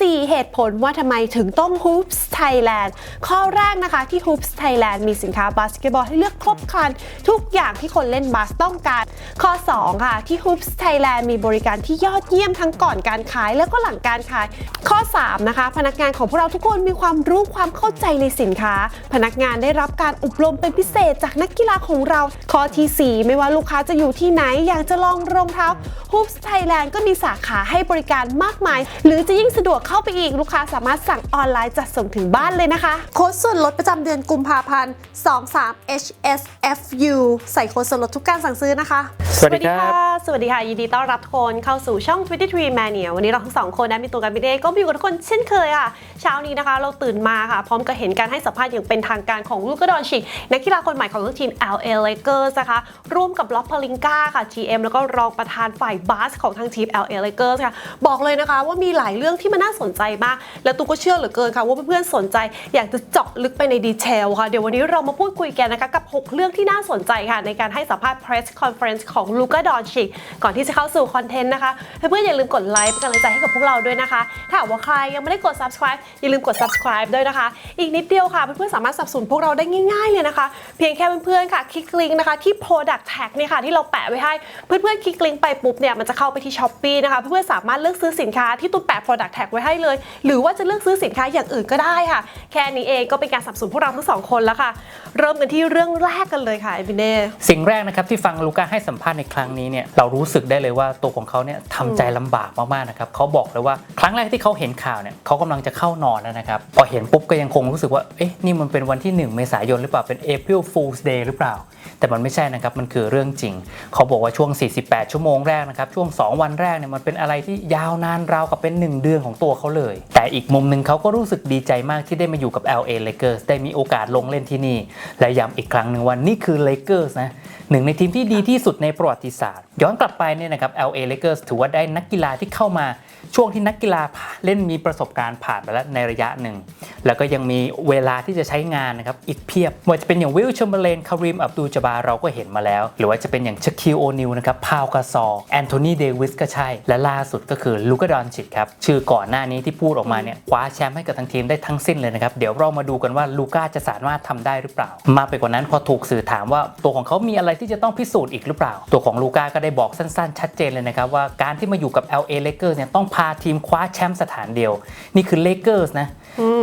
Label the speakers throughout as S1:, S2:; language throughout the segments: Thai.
S1: 4 เหตุผลว่าทำไมถึงต้อง Hoops Thailand ข้อแรกนะคะที่ Hoops Thailand มีสินค้าบาสเกตบอลให้เลือกครบครัน ทุกอย่างที่คนเล่นบาสต้องการ ข้อ 2 ค่ะ ที่ Hoops Thailand มีบริการที่ยอดเยี่ยมทั้งก่อนการขายแล้วก็หลังการขาย ข้อ 3 นะคะ พนักงานของพวกเราทุกคนมีความรู้ความเข้าใจในสินค้า พนักงานได้รับการอบรมเป็นพิเศษจากนักกีฬาของเรา ข้อทีสี่4 ไม่ว่าลูกค้าจะอยู่ที่ไหนอยากจะลองรองเท้า Hoops Thailand ก็มีสาขาให้บริการมากมาย หรือจะยิ่งสะดวกเข้าไปอีกลูกค้าสามารถสั่งออนไลน์จัดส่งถึงบ้านเลยนะคะ โค้ดส่วนลดประจำเดือนกุมภาพันธ์ 23 HSFU ใส่โค้ดส่วนลดทุกการสั่งซื้อนะคะ
S2: สวัสดีครับ
S1: สวัสดีค่ะ ยินดีต้อนรับทุกคนเข้าสู่ช่อง 23 Mania วันนี้เราทั้งสองคนนะมีตัวกันพี่เดก็มีอยู่กับทุกคนเช่นเคยค่ะ เช้านี้นะคะ เราตื่นมาค่ะ พร้อมกับเห็นการให้สัมภาษณ์อย่างเป็นทางการของลูกดอนชิกนักกีฬาคนใหม่ของทีม LA Lakers นะคะร่วมกับล็อปพลิงกาค่ะ GM แล้วก็รองประธานฝ่ายบาสของทางทีม LA Lakers ค่ะบอกเลยนะคะว่ามีหลายเรื่องที่มันน่าสนใจมาก และตูก็เชื่อเหลือเกินค่ะว่าเพื่อนๆสนใจ อยากจะเจาะลึกไปในดีเทลค่ะ เดี๋ยววันนี้เรามาพูดคุยกันนะคะกับ 6 เรื่องที่น่าสนใจค่ะ ในการให้สัมภาษณ์ press conference ของลูกาดอนชิกก่อนที่จะเข้าสู่คอนเทนต์นะคะ เพื่อนๆอย่าลืมกดไลค์เป็นกำลังใจให้กับพวกเราด้วยนะคะ ถ้าหากว่าใครยังไม่ได้กด subscribe อย่าลืมกด subscribe ด้วยนะคะ อีกนิดเดียวค่ะเพื่อนๆสามารถสนับสนุนพวกเราได้ง่ายๆเลยนะคะ เพียงแค่เพื่อนๆค่ะคลิกลิงก์นะคะที่ product tag นี่ค่ะที่เราแปะไว้ให้เพื่อนๆคลิกลิงก์ไปปุ๊บเนี่ยมันจะเข้าไปที่ Shopee นะคะเพื่อนๆสามารถเลือกซื้อสินค้าที่ตุ้นแปะ product tag ไว้ให้เลย หรือว่าจะเลือกซื้อสินค้าอย่างอื่นก็ได้ค่ะ แค่นี้เองก็เป็นการสนับสนุนพวกเราทั้งสองคนแล้วค่ะ เริ่มกันที่เรื่องแรกกันเลยค่ะเอบิเน่
S2: สิ่งแรกนะครับที่ฟังลูก้าให้สัมภาษณ์ในครั้งนี้เนี่ยเรารู้สึกได้เลยว่าตัวของเขาเนี่ยทำใจลำบากมากๆนะครับเขาบอกเลยว่าครั้งแรกที่เขาเห็นข่าวเนี่ยเขากำลังจะเข้านอนแล้วนะครับพอเห็นปุ๊บก็ยังคงรู้สึกว่าเอ๊ะนี่มันเป็นวันที่ 1 เมษายนหรือเปล่าเป็น April Fool's Day หรือเปล่า แต่มันไม่ใช่นะครับมันคือเรื่องจริง เขาบอกว่าช่วง 48 ชั่วโมงแรกนะครับช่วง 2 วันแรกเนี่ยมันเป็นอะไรที่ยาวนานราวกับเป็น 1 เดือนของตัวเขาเลย แต่อีกมุมหนึ่งเขาก็รู้สึกดีใจมากที่ได้มาอยู่กับ LA Lakers ได้มีโอกาสลงเล่นที่นี่ และย้ำอีกครั้งหนึ่งว่านี่คือ Lakers นะหนึ่งในทีมที่ดีที่สุดในประวัติศาสตร์ ย้อนกลับไปเนี่ยนะครับ LA Lakers ถือว่าได้นักกีฬาที่เข้ามา ช่วงที่นักกีฬาเล่นมีประสบการณ์ผ่านไปแล้วในระยะหนึ่ง แล้วก็ยังมีเวลาที่จะใช้งานนะครับอีกเพียบไม่ว่าจะเป็นอย่างวิลชมเบเลนคาริมอับดูลจาบาเราก็เห็นมาแล้ว หรือว่าจะเป็นอย่างชคิ l โอนิลนะครับพาวกาซอแอนโทนีเดวิสก็ใช่ และล่าสุดก็คือลูกาดอนชิตครับชื่อก่อนหน้านี้ที่พูดออกมาเนี่ยคว้าแชมป์ให้กับทั้งทีมได้ทั้งสิ้นเลยนะครับเดี๋ยวเรามาดูกันว่าลูก้าจะสามารถทำได้หรือเปล่า มากไปกว่านั้นพอถูกสื่อถามว่าตัวของเขามีอะไรที่จะต้องพิสูจน์อีกหรือเปล่า ตัวของลูก้าก็ได้บอกสั้นๆ ชัดเจนเลยนะครับว่าการที่มาอยู่กับ LA Lakers เนี่ยต้องพาทีมคว้าแชมป์สถานเดียว นี่คือ Lakers นะ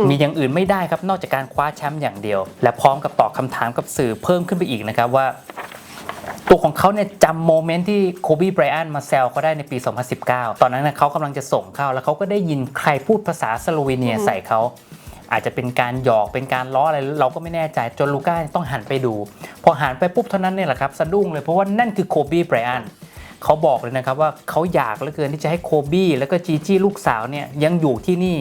S2: มีอย่างอื่นไม่ได้ครับนอกจากการคว้าแชมป์อย่างเดียว และพร้อมกับตอบคำถามกับสื่อเพิ่มขึ้นไปอีกนะครับว่า ตัวของเขาเนี่ยจำโมเมนต์ที่โคบีไบรอันมาแซวเขาได้ในปี 2019 ตอนนั้นนะเขากำลังจะส่งเข้า แล้วเขาก็ได้ยินใครพูดภาษาสโลวีเนียใส่เขาอาจจะเป็นการหยอกเป็นการล้ออะไรเราก็ไม่แน่ใจจนลูก้าต้องหันไปดู พอหันไปปุ๊บเท่านั้นเนี่ยแหละครับสะดุ้งเลยเพราะว่านั่นคือโคบีไบรอัน เขาบอกเลยนะครับว่าเขาอยากเหลือเกินที่จะให้โคบี้แล้วก็จีจี้ลูกสาวเนี่ยยังอยู่ที่นี่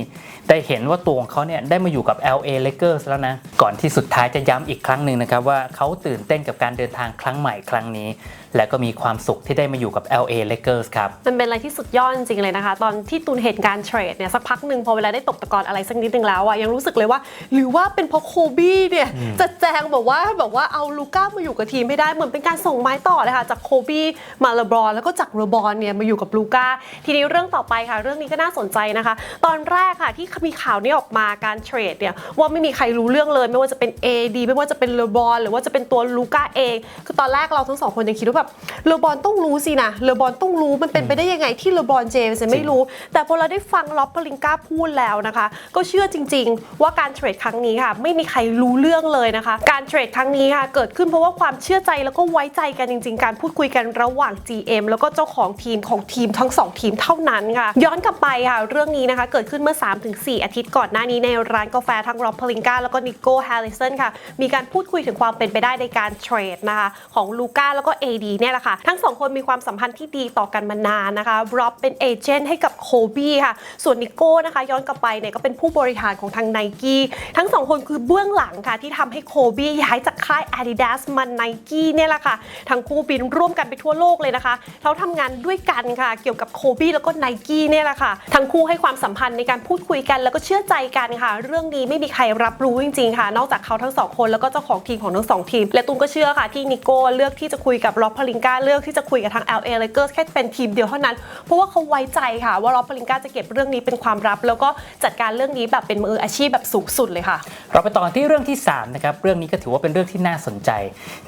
S2: แต่เห็นว่าตัวของเขาเนี่ยได้มาอยู่กับ LA Lakers แล้วนะ ก่อนที่สุดท้ายจะย้ำอีกครั้งหนึ่งนะครับว่าเขาตื่นเต้นกับการเดินทางครั้งใหม่ครั้งนี้ และก็มีความสุขที่ได้มาอยู่กับ LA Lakers ครับ
S1: มันเป็นอะไรที่สุดยอดจริงๆเลยนะคะ ตอนที่ตูนเห็นการเทรดเนี่ยสักพักหนึ่งพอเวลาได้ตกตะกอนอะไรสักนิดนึงแล้วอะยังรู้สึกเลยว่า หรือว่าเป็นเพราะโคบี้เนี่ยจะแจงบอกว่าแบบว่าเอาลูก้ามาอยู่กับทีมไม่ได้เหมือนเป็นการส่งไม้ต่อเลยค่ะจากโคบี้มาเลบรอนแล้วก็จากเลบรอนเนี่ยมาอยู่กับลูก้าทีนี้เรื่องต่อไปค่ะ เรื่องนี้ก็น่าสนใจนะคะ ตอนแรกค่ะที่มีข่าวนี้ออกมาการเทรดเนี่ยว่าไม่มีใครรู้เรื่องเลย ไม่ว่าจะเป็น AD ไม่ว่าจะเป็นเลบรอนหรือว่าจะเป็นตัวลูก้าเอง คือตอนแรกเราทั้งสองคนยังคิดว่าแบบเลบรอนต้องรู้สินะเลบรอนต้องรู้มันเป็นไปได้ยังไงที่เลบรอนเจมส์จะไม่รู้ แต่พอเราได้ฟังล็อบพลิงกาพูดแล้วนะคะ ก็เชื่อจริง ๆ ว่าการเทรดครั้งนี้ค่ะ ไม่มีใครรู้เรื่องเลยนะคะ การเทรดครั้งนี้ค่ะเกิดขึ้นเพราะว่าความเชื่อใจแล้วก็ไว้ใจกันจริง ๆ การพูดคุยกันระหว่าง GM แล้วก็เจ้าของทีมของทีมทั้งสองทีมเท่านั้นค่ะ ย้อนกลับไปค่ะเรื่องนี้นะคะเกิดขึ้นเมื่อ 3-4 อาทิตย์ก่อนหน้านี้ในร้านกาแฟทั้งร็อบพลิงกาแล้วก็นิโก้แฮร์ริสันค่ะมีการพูดคุยถึงความเป็นไปได้ในการเทรดนะคะของลูก้าแล้วก็ AD เนี่ยแหละค่ะทั้งสองคนมีความสัมพันธ์ที่ดีต่อกันมานานนะคะร็อบเป็นเอเจนต์ให้กับโคบี้ค่ะ ส่วนนิโก้นะคะ ย้อนกลับไปเนี่ยก็เป็นผู้บริหารของทางไนกี้ทั้งสองคนคือเบื้องหลังค่ะที่ทำให้โคบี้ย้ายจากค่าย Adidas มาไนกี้เนี่ยแหละค่ะทั้งคู่บินร่วมกันไปทั่วโลกเลยนะคะเขาทำงานด้วยกันค่ะ เกี่ยวกับโคบี้แล้วก็ไนกี้เนี่ยแหละค่ะทั้งคู่ให้ความสัมพันธ์ในการพูดคุยกันแล้วก็เชื่อใจกันค่ะ เรื่องนี้ไม่มีใครรับรู้จริงๆค่ะ นอกจากเขาทั้งสองคนแล้วก็เจ้าของทีมของทั้งสองทีม และตูนก็เชื่อค่ะที่นิโก้เลือกที่จะคุยกับล็อบลิงกาเลือกที่จะคุยกับทาง LA Lakers แค่เป็นทีมเดียวเท่านั้น เพราะว่าเขาไว้ใจค่ะ ว่าร็อบพลิงกาจะเก็บเรื่องนี้เป็นความลับ แล้วก็จัดการเรื่องนี้แบบเป็นมืออาชีพแบบสูงสุดเลยค่ะ
S2: เราไปต่อที่เรื่องที่3นะครับเรื่องนี้ก็ถือว่าเป็นเรื่องที่น่าสนใจ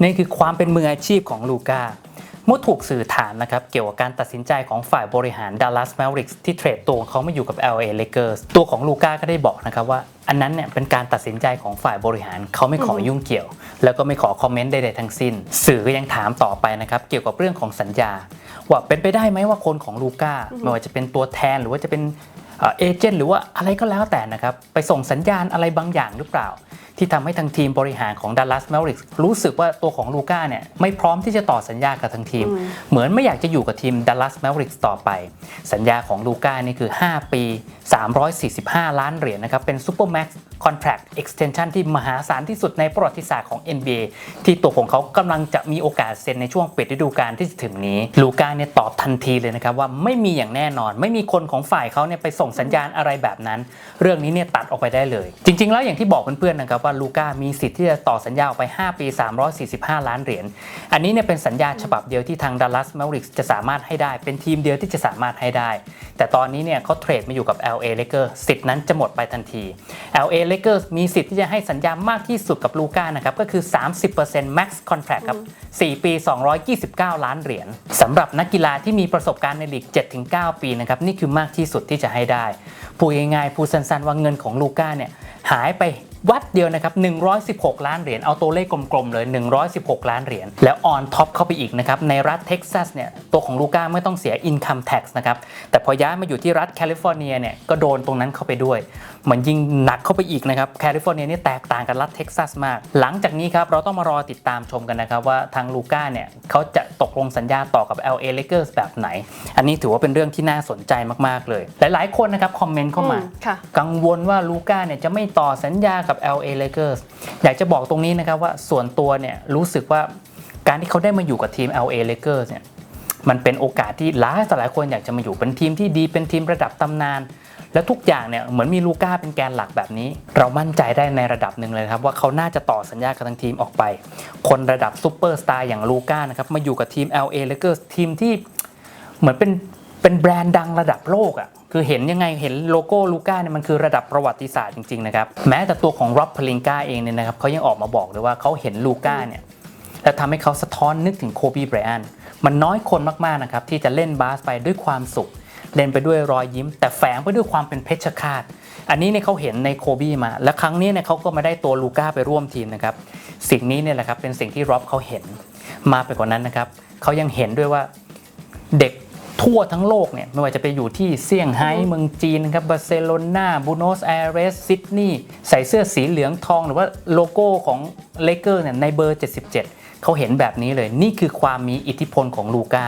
S2: นั่นคือความเป็นมืออาชีพของลูก้า เมื่อถูกสื่อถามนะครับเกี่ยวกับการตัดสินใจของฝ่ายบริหาร Dallas Mavericks ที่เทรดตัวเขามาอยู่กับ LA Lakers ตัวของลูก้าก็ได้บอกนะครับว่า อันนั้นเนี่ยเป็นการตัดสินใจของฝ่ายบริหารเขาไม่ขอยุ่งเกี่ยว แล้วก็ไม่ขอคอมเมนต์ใดๆทั้งสิ้น สื่อก็ยังถามต่อไปนะครับเกี่ยวกับเรื่องของสัญญา ว่าเป็นไปได้ไหมว่าคนของลูก้าไม่ว่าจะเป็นตัวแทนหรือว่าจะเป็นเอเจนต์หรือว่าอะไรก็แล้วแต่นะครับไปส่งสัญญาณอะไรบางอย่างหรือเปล่า ที่ทำให้ทางทีมบริหารของ Dallas Mavericks รู้สึกว่าตัวของลูก้าเนี่ยไม่พร้อมที่จะต่อสัญญากับทางทีม เหมือนไม่อยากจะอยู่กับทีม Dallas Mavericks ต่อไป สัญญาของลูก้านี่คือ 5 ปี 345 ล้านเหรียญนะครับ เป็น Supermax Contract Extension ที่มหาศาลที่สุดในประวัติศาสตร์ของ NBA ที่ตัวของเขากำลังจะมีโอกาสเซ็นในช่วงปิดฤดูกาลที่จะถึงนี้ลูก้าเนี่ยตอบทันทีเลยนะครับว่าไม่มีอย่างแน่นอน ไม่มีคนของฝ่ายเขาเนี่ยไปส่งสัญญาณอะไรแบบนั้น เรื่องนี้เนี่ยตัดออกไปได้เลย จริง ๆ แล้วอย่างที่บอกเพื่อนๆนะครับว่าลูก้ามีสิทธิ์ที่จะต่อสัญญาออกไป 5 ปี 345 ล้านเหรียญ อันนี้เนี่ยเป็นสัญญาฉบับเดียวที่ทาง Dallas Mavericks จะสามารถให้ได้ เป็นทีมเดียวที่จะสามารถให้ได้ แต่ตอนนี้เนี่ยเขาเทรดมาอยู่กับ LA Lakers สิทธิ์นั้นจะหมดไปทันที LA Lakers มีสิทธิ์ที่จะให้สัญญามากที่สุดกับลูก้านะครับก็คือ 30% max contract ครับ 4 ปี 229 ล้านเหรียญสำหรับนักกีฬาที่มีประสบการณ์ในลีก 7-9 ปีนะครับนี่คือมากที่สุดที่จะให้ได้พูดง่ายๆพูดสั้นๆว่าเงินของลูก้าเนี่ยหายไป วัดเดียวนะครับ 116 ล้านเหรียญ เอาตัวเลขกลมๆ เลย 116 ล้านเหรียญ แล้วออนท็อปเข้าไปอีกนะครับ ในรัฐเท็กซัสเนี่ย ตัวของลูก้าไม่ต้องเสีย Income Tax นะครับ แต่พอย้ายมาอยู่ที่รัฐแคลิฟอร์เนียเนี่ย ก็โดนตรงนั้นเข้าไปด้วย มันยิ่งหนักเข้าไปอีกนะครับแคลิฟอร์เนียนี่แตกต่างกับรัฐเท็กซัสมาก หลังจากนี้ครับเราต้องมารอติดตามชมกันนะครับว่าทางลูก้าเนี่ยเขาจะตกลงสัญญาต่อกับ LA Lakers แบบไหน อันนี้ถือว่าเป็นเรื่องที่น่าสนใจมากๆเลย หลายๆคนนะครับคอมเมนต์เข้ามา
S1: อืมค่ะ
S2: กังวลว่าลูก้าเนี่ยจะไม่ต่อสัญญากับ LA Lakers อยากจะบอกตรงนี้นะครับว่าส่วนตัวเนี่ยรู้สึกว่าการที่เขาได้มาอยู่กับทีม LA Lakers เนี่ยมันเป็นโอกาสที่หลายต่อหลายคนอยากจะมาอยู่เป็นทีมที่ดีเป็นทีมระดับตำนาน และทุกอย่างเนี่ยเหมือนมีลูก้าเป็นแกนหลักแบบนี้ เรามั่นใจได้ในระดับหนึ่งเลยครับว่าเขาน่าจะต่อสัญญากับทางทีมออกไป คนระดับซูเปอร์สตาร์อย่างลูก้านะครับมาอยู่กับทีม LA Lakers ทีมที่เหมือนเป็นเป็นแบรนด์ดังระดับโลกอะ่ะคือเห็นยังไงเห็นโลโก้ลูก้าเนี่ยมันคือระดับประวัติศาสตร์จริงๆนะครับ แม้แต่ตัวของร็อบพลิงกาเองเนี่ยนะครับเขายังออกมาบอกเลยว่าเขาเห็นลูก้าเนี่ยแล้วทำให้เขาสะท้อนนึกถึงโคบีไบรอันมันน้อยคนมากๆนะครับที่จะเล่นบาสไปด้วยความสุข เล่นไปด้วยรอยยิ้ม แต่แฝงไปด้วยความเป็นเพชฌฆาต อันนี้เนี่ยเขาเห็นในโคบีมา และครั้งนี้เนี่ยเขาก็มาได้ตัวลูก้าไปร่วมทีมนะครับ สิ่งนี้เนี่ยแหละครับเป็นสิ่งที่ร็อบเขาเห็นมากไปกว่านั้นนะครับเขายังเห็นด้วยว่าเด็กทั่วทั้งโลกเนี่ยไม่ว่าจะไปอยู่ที่เซี่ยงไฮ้เมืองจีนนะครับบาร์เซโลนาบูโนสแอเรสซิดนีย์ใส่เสื้อสีเหลืองทอง หรือว่าโลโก้ของเลเกอร์เนี่ยในเบอร์ 77 เขาเห็นแบบนี้เลย นี่คือความมีอิทธิพลของลูก้า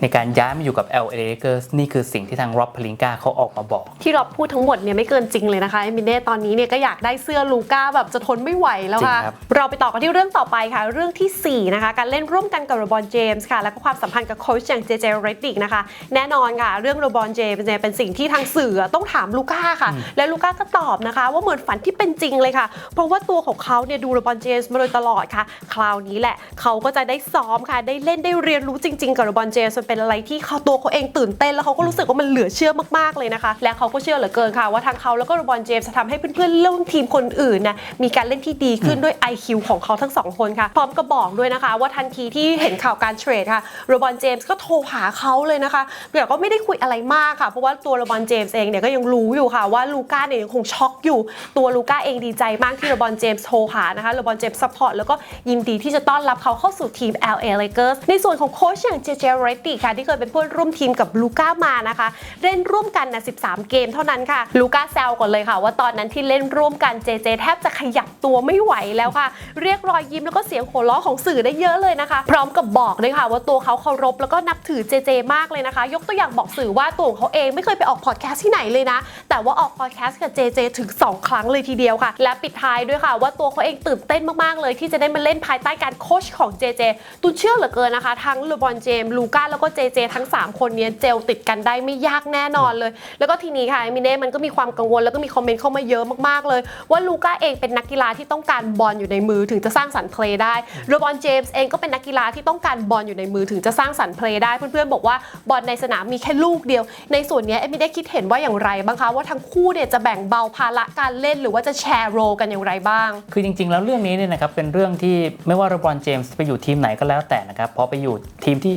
S2: ในการย้ายมาอยู่กับ LA Lakers นี่คือสิ่งที่ทางร็อบพลิงกาเขาออกมาบอก
S1: ที่เราพูดทั้งหมดเนี่ยไม่เกินจริงเลยนะคะเอมิเน่ตอนนี้เนี่ยก็อยากได้เสื้อลูก้าแบบจะทนไม่ไหวแล้วค่ะ
S2: จริงครับ
S1: เราไปต่อกันที่เรื่องต่อไปค่ะ เรื่องทีสี่ 4 นะคะ การเล่นร่วมกันกับโรบอนเจมส์ค่ะ แล้วก็ความสัมพันธ์กับโค้ชอย่างเจเจเรดดิกนะคะ แน่นอนค่ะ เรื่องโรบอนเจมส์เนี่ยเป็นสิ่งที่ทางสื่อต้องถามลูก้าค่ะ และลูก้าก็ตอบนะคะ ว่าเหมือนฝันที่เป็นจริงเลยค่ะ เพราะว่าตัวของเขาเนี่ยดูโรบอนเจมส์มาโดยตลอดค่ะ คราวนี้แหละเขาก็จะได้ซ้อมค่ะ ได้เล่นได้เรียนรู้จริง ๆ กับโรบอนเจมส์มันเป็นอะไรที่เขาตัวเขาเองตื่นเต้นแล้วเขาก็รู้สึกว่ามันเหลือเชื่อมากๆเลยนะคะ และเขาก็เชื่อเหลือเกินค่ะว่าทางเขาแล้วก็โรบอนเจมส์จะทำให้เพื่อนๆร่วมทีมคนอื่นนะมีการเล่นที่ดีขึ้นด้วย IQ ของเขาทั้งสองคนค่ะ พร้อมกับบอกด้วยนะคะ ว่าทันทีที่เห็นข่าวการเทรดค่ะโรบอนเจมส์ก็โทรหาเขาเลยนะคะแต่ก็ไม่ได้คุยอะไรมากค่ะ เพราะว่าตัวโรบอนเจมส์เองเนี่ยก็ยังรู้อยู่ค่ะว่าลูก้าเนี่ยยังคงช็อกอยู่ ตัวลูก้าเองดีใจมากที่โรบอนเจมส์โทรหานะคะโรบอนเจมส์ซัพพอร์ตแล้วก็ยินดีที่จะต้อนรับเขาเข้าสู่ทีม LA Lakers ในส่วนของโค้ชอย่างเจเจเรตติค่ะ ที่เคยเป็นเพื่อนร่วมทีมกับลูก้ามานะคะ เล่นร่วมกันนะ13 เกมเท่านั้นค่ะ ลูก้าแซวก่อนเลยค่ะ ว่าตอนนั้นที่เล่นร่วมกันเจเจแทบจะขยับตัวไม่ไหวแล้วค่ะ เรียกรอยยิ้มแล้วก็เสียงหัวเราะของสื่อได้เยอะเลยนะคะ พร้อมกับบอกด้วยค่ะ ว่าตัวเขาเคารพแล้วก็นับถือเจเจมากเลยนะคะ ยกตัวอย่างบอกสื่อว่าตัวของเขาเองไม่เคยไปออกพอดแคสต์ที่ไหนเลยนะ แต่ว่าออกพอดแคสต์กับเจเจถึง 2 ครั้งเลยทีเดียวค่ะ และปิดท้ายด้วยค่ะ ว่าตัวเขาเองตื่นเต้นมากๆเลย ที่จะได้มาเล่นภายใต้การโค้ชของเจเจตุนเชื่อเหลือเกินนะคะ ทั้งเลบอนเจมส์ลูก้าแล้วก็เจเจทั้ง 3 คนเนี้ยเจลติดกันได้ไม่ยากแน่นอนเลย แล้วก็ทีนี้ค่ะเอมิเน่มันก็มีความกังวลแล้วก็มีคอมเมนต์เข้ามาเยอะมากๆเลย ว่าลูก้าเองเป็นนักกีฬาที่ต้องการบอลอยู่ในมือถึงจะสร้างสรรค์เพลย์ได้โรบอนเจมส์เองก็เป็นนักกีฬาที่ต้องการบอลอยู่ในมือถึงจะสร้างสรรค์เพลย์ได้เพื่อนๆบอกว่าบอลในสนามมีแค่ลูกเดียว ในส่วนเนี้ยเอมิเน่คิดเห็นว่าอย่างไรบ้างคะว่าทั้งคู่เนี่ยจะแบ่งเบาภาระการเล่นหรือว่าจะแชร์โรลกันอย่างไรบ้าง
S2: คือจริง ๆ แล้วเรื่องนี้เนี่ยนะครับเป็นเรื่องที่ไม่ว่าเรบรอนเจมส์ไปอยู่ทีมไหนก็แล้วแต่นะครับพอไปอยู่ทีมที่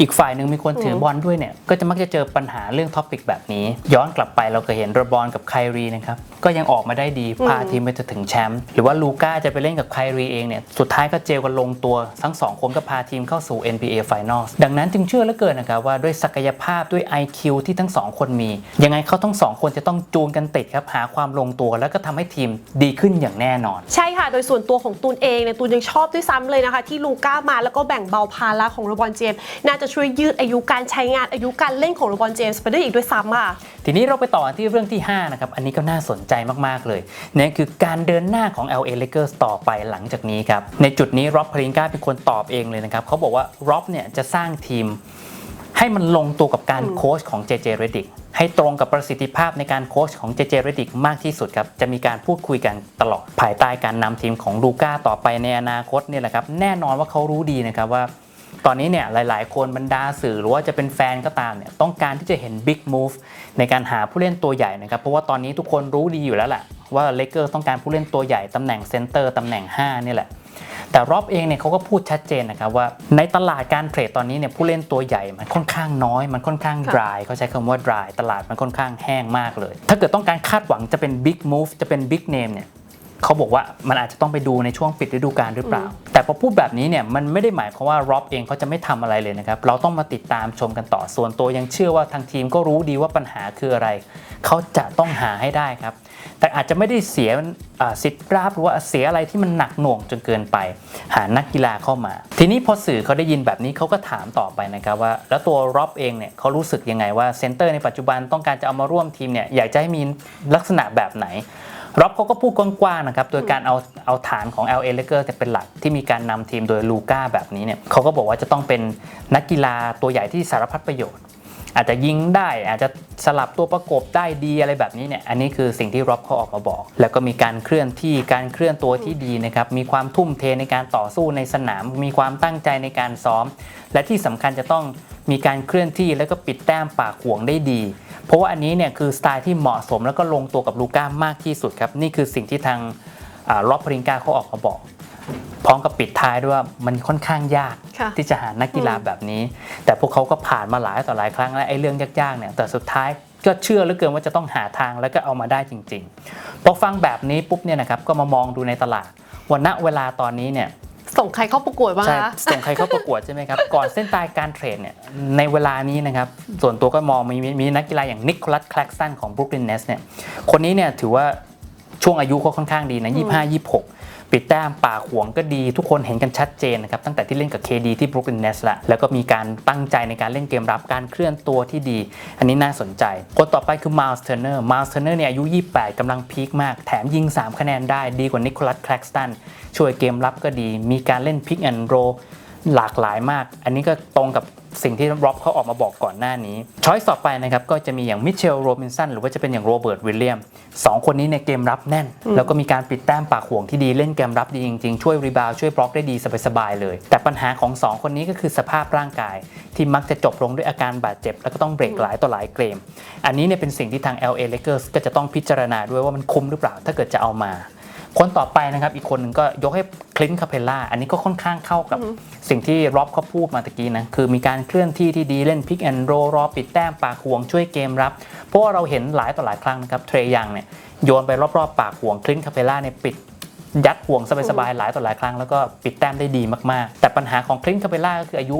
S2: อีกฝ่ายหนึ่งมีคนถือบอลด้วยเนี่ย ก็จะมักจะเจอปัญหาเรื่องท็อปิกแบบนี้ ย้อนกลับไปเราเคยเห็นเรบรอนกับไครีนะครับ ก็ยังออกมาได้ดี พาทีมไปจนถึงแชมป์หรือว่าลูก้าจะไปเล่นกับไครีเองเนี่ยสุดท้ายก็เจลกันลงตัวทั้งสองคนก็พาทีมเข้าสู่ NBA Finals ดังนั้นจึงเชื่อเหลือเกินนะครับว่าด้วยศักยภาพด้วย IQ ที่ทั้งสองคนมี ยังไงเขาทั้งสองคนจะต้องจูนกันติดครับหาความลงตัว แล้วก็ทำให้ทีมดีขึ้นอย่างแน่นอน
S1: ใช่ค่ะ โดยส่วนตัวของตูนเองเนี่ยตูนยังชอบด้วยซ้ำเลยนะคะ ที่ลูก้ามาแล้วก็แบ่งเบาภาระของโรบอนเจมส์น่าจะช่วยยืดอายุการใช้งานอายุการเล่นของโรบอนเจมส์ไปได้อีกด้วยซ้ำค่ะ
S2: ทีนี้เราไปต่อที่เรื่องที่ 5 นะครับ อันนี้ก็น่าสนใจมาก ๆ เลยนั่นคือการเดินหน้าของ LA Lakers ต่อไปหลังจากนี้ครับ ในจุดนี้ร็อบพริงกาเป็นคนตอบเองเลยนะครับเขาบอกว่าร็อบเนี่ยจะสร้างทีมให้มันลงตัวกับการโค้ชของ JJ Redick ให้ตรงกับประสิทธิภาพในการโค้ชของ JJ Redick มากที่สุดครับ จะมีการพูดคุยกันตลอด ภายใต้การนำทีมของลูก้าต่อไปในอนาคตเนี่ยแหละครับ แน่นอนว่าเขารู้ดีนะครับว่า ตอนนี้เนี่ยหลาย ๆ คนบรรดาสื่อหรือว่าจะเป็นแฟนก็ตามเนี่ยต้องการที่จะเห็น Big Move ในการหาผู้เล่นตัวใหญ่นะครับ เพราะว่าตอนนี้ทุกคนรู้ดีอยู่แล้วแหละว่าเลเกอร์ต้องการผู้เล่นตัวใหญ่ตำแหน่งเซนเตอร์ตำแหน่ง 5 นี่แหละ แต่รอบเองเนี่ยเขาก็พูดชัดเจนนะครับว่าในตลาดการเทรดตอนนี้เนี่ยผู้เล่นตัวใหญ่มันค่อนข้างน้อย มันค่อนข้าง
S1: ค่ะ
S2: dry เขาใช้คำว่า dry ตลาดมันค่อนข้างแห้งมากเลย ถ้าเกิดต้องการคาดหวังจะเป็น big move จะเป็น big name เนี่ย เขาบอกว่ามันอาจจะต้องไปดูในช่วงปิดฤดูกาลหรือเปล่า แต่พอพูดแบบนี้เนี่ยมันไม่ได้หมายความว่าร็อบเองเขาจะไม่ทำอะไรเลยนะครับ เราต้องมาติดตามชมกันต่อส่วนตัวยังเชื่อว่าทางทีมก็รู้ดีว่าปัญหาคืออะไร เขาจะต้องหาให้ได้ครับ แต่อาจจะไม่ได้เสียอ่าสิทธิ์ราบหรือว่าเสียอะไรที่มันหนักหน่วงจนเกินไป หานักกีฬาเข้ามา ทีนี้พอสื่อเขาได้ยินแบบนี้เขาก็ถามต่อไปนะครับว่า แล้วตัวร็อบเองเนี่ยเขารู้สึกยังไงว่าเซนเตอร์ในปัจจุบันต้องการจะเอามาร่วมทีมเนี่ยอยากจะให้มีลักษณะแบบไหน ร็อบเขาก็พูดกว้างๆนะครับโดยการเอาเอาฐานของ LA Lakers เนี่ยเป็นหลักที่มีการนำทีมโดยลูก้าแบบนี้เนี่ยเขาก็บอกว่าจะต้องเป็นนักกีฬาตัวใหญ่ที่สารพัดประโยชน์ อาจจะยิงได้อาจจะสลับตัวประกบได้ดีอะไรแบบนี้เนี่ยอันนี้คือสิ่งที่ร็อบเขาออกมาบอก แล้วก็มีการเคลื่อนที่การเคลื่อนตัวที่ดีนะครับมีความทุ่มเทในการต่อสู้ในสนาม มีความตั้งใจในการซ้อม และที่สำคัญจะต้อง มีการเคลื่อนที่แล้วก็ปิดแต้มปากห่วงได้ดี เพราะว่าอันนี้เนี่ยคือสไตล์ที่เหมาะสมแล้วก็ลงตัวกับลูก้ามากที่สุดครับ นี่คือสิ่งที่ทางล็อบพริงกาเขาออกมาบอกพร้อมกับปิดท้ายด้วยว่ามันค่อนข้างยาก
S1: ค่ะ
S2: ที่จะหานักกีฬาแบบนี้ แต่พวกเขาก็ผ่านมาหลายต่อหลายครั้งแล้วไอ้เรื่องยากๆเนี่ยแต่สุดท้ายก็เชื่อเหลือเกินว่าจะต้องหาทางแล้วก็เอามาได้จริงๆพอฟังแบบนี้ปุ๊บเนี่ยนะครับก็มามองดูในตลาดวันณเวลาตอนนี้เนี่ย
S1: ส่งใครเข้าประกวดบ้าง
S2: ใช่
S1: คะ
S2: ส่งใครเข้าประกวดใช่ไหมครับ ก่อนเส้นตายการเทรดเนี่ยในเวลานี้นะครับส่วนตัวก็มองมีมีมีนักกีฬาอย่างนิโคลัสแคลกสันของบรุกลินเนสเนี่ยคนนี้เนี่ยถือว่าช่วงอายุเขาค่อนข้างดีนะ 25 26 ปิดแต้มป่ากห่วงก็ดีทุกคนเห็นกันชัดเจนนะครับตั้งแต่ที่เล่นกับ KD ที่บรุกลินเนสละแล้วก็มีการตั้งใจในการเล่นเกมรับการเคลื่อนตัวที่ดี อันนี้น่าสนใจ คนต่อไปคือมา l ์ t เทอร์เนอร์มาล t ์ t เทอร์เนอร์เนี่ยอายุ 28กำลังพีคมาก แถมยิง 3 คะแนนได้ดีกว่านิโคลัสแคลกสันช่วยเกมรับก็ดี มีการเล่นพิกแอนด์โรหลากหลายมาก อันนี้ก็ตรงกับ สิ่งที่ร็อบเขาออกมาบอกก่อนหน้านี้ช้อยส์ต่อไปนะครับก็จะมีอย่างมิเชลโรบินสันหรือว่าจะเป็นอย่างโรเบิร์ตวิลเลียมสองคนนี้ในเกมรับแน่น แล้วก็มีการปิดแต้มปากห่วงที่ดีเล่นเกมรับดีจริงๆ ช่วยรีบาวด์ช่วยบล็อกได้ดีสบายๆเลย แต่ปัญหาของสองคนนี้ก็คือสภาพร่างกาย ที่มักจะจบลงด้วยอาการบาดเจ็บ แล้วก็ต้องเบรกหลายต่อหลายเกม อันนี้เนี่ยเป็นสิ่งที่ทาง LA Lakers ก็จะต้องพิจารณาด้วยว่ามันคุ้มหรือเปล่าถ้าเกิดจะเอามา คนต่อไปนะครับอีกคนหนึ่งก็ยกให้คลินคาเพลล่าอันนี้ก็ค่อนข้างเข้ากับสิ่งที่ร็อบเขาพูดมาตะกี้นะคือมีการเคลื่อนที่ที่ดีเล่นพิกแอนโรรอปิดแต้มปากห่วงช่วยเกมรับ เพราะว่าเราเห็นหลายต่อหลายครั้งนะครับเทรยังเนี่ยโยนไปรอบๆ ปากห่วงคลินคาเพลล่าเนี่ยปิดยัดห่วงสบายๆหลายต่อหลายครั้งแล้วก็ปิดแต้มได้ดีมากๆ แต่ปัญหาของคลินคาเพลล่าก็คืออายุ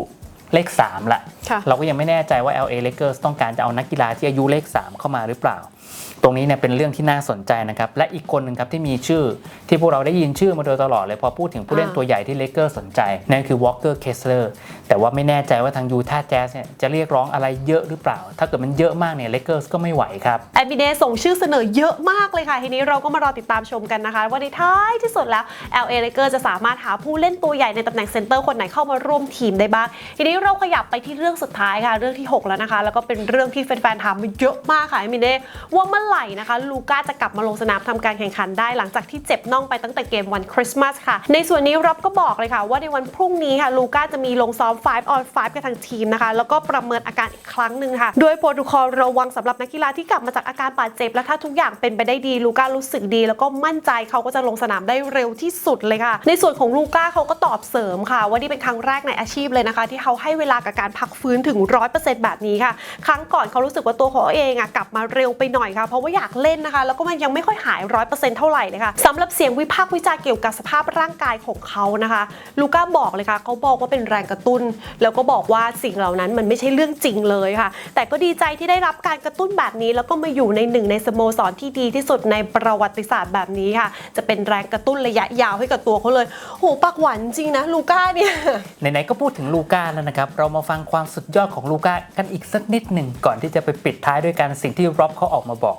S2: เลข 3ละ
S1: ค่ะ
S2: เราก็ยังไม่แน่ใจว่า LA Lakers ต้องการจะเอานักกีฬาที่อายุเลข 3 เข้ามาหรือเปล่าต รงนี้เนี่ยเป็นเรื่องที่น่าสนใจนะครับ และอีกคนหนึ่งครับที่มีชื่อที่พวกเราได้ยินชื่อมาโดยตลอดเลย พอพูดถึงผู้เล่นตัวใหญ่ที่เลเกอร์สนใจ นั่นคือวอลเกอร์เคสเลอร์แต่ว่าไม่แน่ใจว่าทางยูท่าแจ๊สเนี่ยจะเรียกร้องอะไรเยอะหรือเปล่า ถ้าเกิดมันเยอะมากเนี่ยเลเกอร์สก็ไม่ไหวครับ
S1: แอดมิเดส่งชื่อเสนอเยอะมากเลยค่ะ ทีนี้เราก็มารอติดตามชมกันนะคะ ว่าในท้ายที่สุดแล้ว LA Lakers จะสามารถหาผู้เล่นตัวใหญ่ในตำแหน่งเซนเตอร์คนไหนเข้ามาร่วมทีมได้บ้าง ทีนี้เราขยับไปที่เรื่องสุดท้ายค่ะเรื่องที่ 6 แล้วนะคะ แล้วก็เป็นเรื่องที่แฟนๆถามมาเยอะมากค่ะแอดมิเดว่าเมื่อไหร่นะคะลูก้าจะกลับมาลงสนามทำการแข่งขันได้หลังจากที่เจ็บน่องไปตั้งแต่เกมวันคริสต์มาสค่ะ ในส่วนนี้รับก็บอกเลยค่ะ ว่าในวันพรุ่งนี้ค่ะลูก้าจะมีลงซ้อม 5 on 5 กับทางทีมนะคะ แล้วก็ประเมินอาการอีกครั้งหนึ่งค่ะ โดยโปรโตคอลระวังสำหรับนักกีฬาที่กลับมาจากอาการบาดเจ็บ และถ้าทุกอย่างเป็นไปได้ดีลูก้ารู้สึกดี แล้วก็มั่นใจเขาก็จะลงสนามได้เร็วที่สุดเลยค่ะ ในส่วนของลูก้าเขาก็ตอบเสริมค่ะ ว่านี่เป็นครั้งแรกในอาชีพเลยนะคะ ที่เขาให้เวลากับการพักฟื้นถึง 100%แบบนี้ค่ะ ครั้งก่อนเขารู้สึกว่าตัวเขาเองอะกลับมาเร็วไปหน่อยค่ะเพราะว่าอยากเล่นนะคะ แล้วก็มันยังไม่ค่อยหาย100%เปอร์เซ็นต์เท่าไหร่เลยค่ะสำหรับเสียงวิพากษ์วิจารณ์เกี่ยวกับสภาพร่างกายของเขานะคะ ลูก้าบอกเลยค่ะเขาบอกว่าเป็นแรงกระตุ้น แล้วก็บอกว่าสิ่งเหล่านั้นมันไม่ใช่เรื่องจริงเลยค่ะ แต่ก็ดีใจที่ได้รับการกระตุ้นแบบนี้ แล้วก็มาอยู่ในหนึ่งในสโมสรที่ดีที่สุดในประวัติศาสตร์แบบนี้ค่ะ จะเป็นแรงกระตุ้นระยะยาวให้กับตัวเขาเลยโหปากหวานจริงนะลูก้าเนี่ย
S2: ไหนๆก็พูดถึงลูก้าแล้วนะครับเรามาฟังความสุดยอดของลูก้ากันอีกสักนิดหนึ่งก่อนที่จะไปปิดท้ายด้วยการสิ่งที่ร็อบเขาออกมาบอก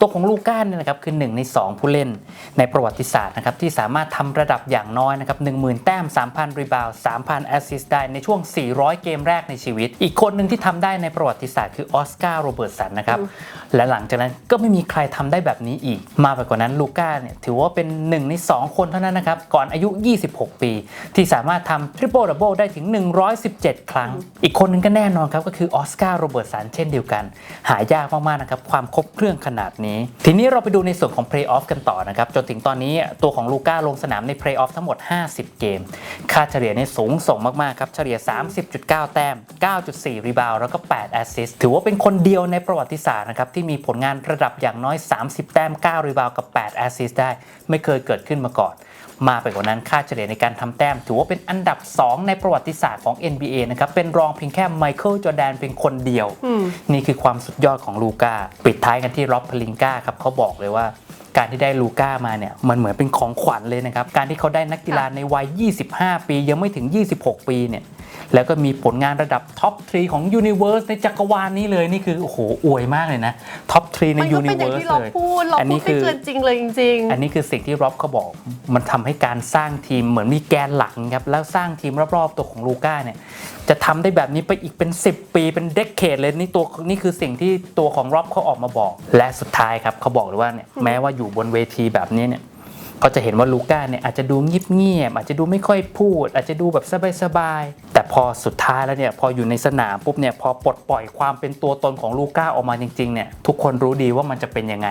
S2: ตัวของลูก้าเนี่ยนะครับคือหนึ่งใน 2 ผู้เล่นในประวัติศาสตร์นะครับที่สามารถทำระดับอย่างน้อยนะครับ10,000แต้ม 3,000 รีบาว3,000 แอสซิสต์ได้ในช่วง 400 เกมแรกในชีวิต อีกคนหนึ่งที่ทำได้ในประวัติศาสตร์คือออสการ์โรเบิร์ตสันนะครับและหลังจากนั้นก็ไม่มีใครทำได้แบบนี้อีก มากไปกว่านั้นลูก้าเนี่ยถือว่าเป็นหนึ่งใน 2 คนเท่านั้นนะครับก่อนอายุ 26 ปี ที่สามารถทำทริปเปิลดับเบิลได้ถึง 117 ครั้ง อีกคนหนึงก็แน่นอนครับก็คือออสการ์โรเบิร์ตสันเช่นเดียวกัน หายากมากๆนะครับความครบเครื่องขนาดนี้ ทีนี้เราไปดูในส่วนของเพลย์ออฟกันต่อนะครับ จนถึงตอนนี้ตัวของลูก้าลงสนามในเพลย์ออฟทั้งหมด 50 เกม ค่าเฉลี่ยในี่สูงส่งมาก ๆ ครับ เฉลี่ย 30.9 แต้ม 9.4 รีบาวแล้วก็ 8 แอสซิสต์ถือว่าเป็นคนเดียวในประวัติศาสตร์นะครับ ที่มีผลงานระดับอย่างน้อย 30 แต้ม 9 รีบาวกับ 8 แอสซิสต์ได้ ไม่เคยเกิดขึ้นมาก่อน มากไปกว่านั้นค่าเฉลี่ยในการทำแต้ม ถือว่าเป็นอันดับ 2 ในประวัติศาสตร์ของ NBA นะครับเป็นรองเพียงแค่ไมเคิลจอร์แดนเป็นคนเดียว นี่คือความสุดยอดของลูก้าปิดท้ายกันที่ร็อบพลิงก้าครับเขาบอกเลยว่าการที่ได้ลูก้ามาเนี่ยมันเหมือนเป็นของขวัญเลยนะครับ การที่เขาได้นักกีฬาในวัย 25 ปี ยังไม่ถึง 26 ปีเนี่ย แล้วก็มีผลงานระดับท็อปทรีของยูนิเว r ร์สในจักรวาลนี้เลยนี่คือ โอ้โห อวยมากเลยนะท็อปทรีใน
S1: มัน
S2: ยู
S1: ก็
S2: นิ
S1: เป็นอ
S2: เว
S1: ย่าง
S2: ร์ส
S1: ที่เรา
S2: เลย
S1: พูดเรา
S2: อัน
S1: พู
S2: นี้
S1: ด
S2: คื
S1: ไม่
S2: อ
S1: เกินจริงเลยจริง
S2: อันนี้คือสิ่งที่ร็อบเขาบอก มันทำให้การสร้างทีมเหมือนมีแกนหลักครับ แล้วสร้างทีมรอบๆตัวของลูก้าเนี่ย จะทำได้แบบนี้ไปอีกเป็น 10 ปีเป็นเด c เคดเลยนี่ตัวนี่คือสิ่งที่ตัวของร็อบเขาออกมาบอก และสุดท้ายครับเขาบอกเลยว่าเนี่ยแม้ว่าอยู่บนเวทีแบบนี้เนี่ย ก็จะเห็นว่าลูก้าเนี่ยอาจจะดูเงียบๆอาจจะดูไม่ค่อยพูด อาจจะดูแบบสบายๆแต่พอสุดท้ายแล้วเนี่ยพออยู่ในสนามปุ๊บเนี่ยพอปลดปล่อยความเป็นตัวตนของลูก้าออกมาจริงๆเนี่ยทุกคนรู้ดีว่ามันจะเป็นยังไง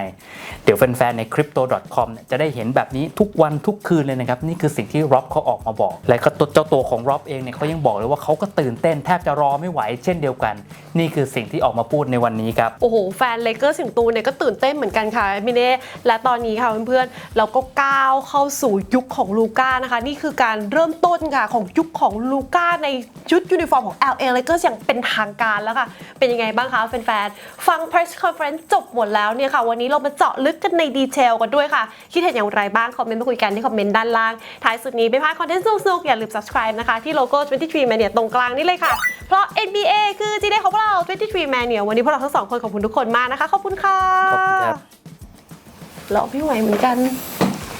S2: เดี๋ยวแฟนๆใน crypto.com เนี่ยจะได้เห็นแบบนี้ทุกวันทุกคืนเลยนะครับ นี่คือสิ่งที่ร็อบเขาออกมาบอก และก็ตัวเจ้าตัวของร็อบเองเนี่ยเขายังบอกเลยว่าเขาก็ตื่นเต้นแทบจะรอไม่ไหว เช่นเดียวกัน นี่คือสิ่งที่ออกมาพูดในวันนี้ครับ
S1: โอ้โหแฟนเลเกอร์สิงตูเนี่ยก็ตื่นเต้นเหมือนกันค่ะมิเน่และตอนนี้ค่ะเพื่อนๆเราก็ก้าวเข้าสู่ยุคของลูก้านะคะ นี่คือการเริ่มต้นค่ะของยุคของลูก้าในชุดยูนิฟอร์มของ LA Lakers อย่างเป็นทางการแล้วค่ะ เป็นยังไงบ้างคะแฟนๆ ฟัง press conference จบหมดแล้วเนี่ยค่ะ วันนี้เรามาเจาะลึกกันในดีเทลกันด้วยค่ะ คิดเห็นอย่างไรบ้าง คอมเมนต์มาคุยกันที่คอมเมนต์ด้านล่าง ท้ายสุดนี้ไม่พลาดคอนเทนต์สนุกๆอย่าลืม subscribe นะคะ ที่โลโก้ 23 Mania ตรงกลางนี่เลยค่ะ เพราะ NBA คือจีเดของพวกเรา 23 Mania วันนี้พวกเราทั้งสองคนขอบคุณทุกคนมากนะคะขอบคุณค่ะ
S2: ขอบคุณครับ
S1: เราไม่ไหวเหมือนกัน
S2: ค